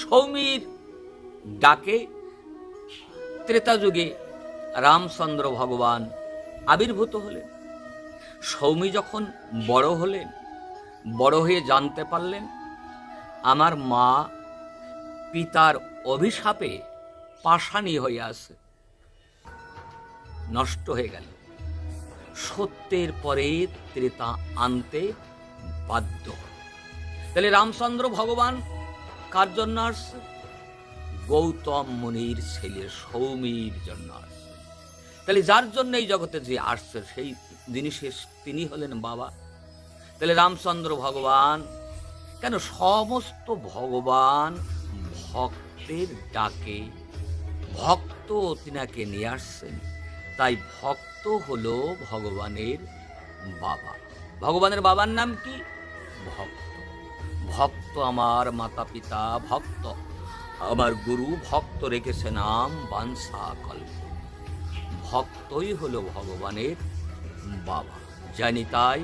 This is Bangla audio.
সৌমির ডাকে, ত্রেতা যুগে রামচন্দ্র ভগবান আবির্ভূত হলেন। সৌমি যখন বড় হলেন, বড় হয়ে জানতে পারলেন, আমার মা পিতার অভিশাপে পাষাণী হয়ে আছে, নষ্ট হয়ে গেল। সত্যের পরে ত্রেতা আনতে বাধ্য তাহলে রামচন্দ্র ভগবান কার জন্য আসছে? গৌতম মুনির ছেলে সৌমির জন্য আসছে। তাহলে যার জন্য এই জগতে যে আসছে, সেই জিনিসের তিনি হলেন বাবা। তাহলে রামচন্দ্র ভগবান, কেন সমস্ত ভগবান ভক্তের ডাকে, ভক্ত তিনাকে নিয়ে আসছেন? তাই ভক্ত হলো ভগবানের বাবা। ভগবানের বাবার নাম কি? ভক্ত। ভক্ত আমার মাতা পিতা ভক্ত। আমার গুরু ভক্ত রেখেছে নাম বাংসা কল্প ভক্তই হলো ভগবানের বাবা। জানি তাই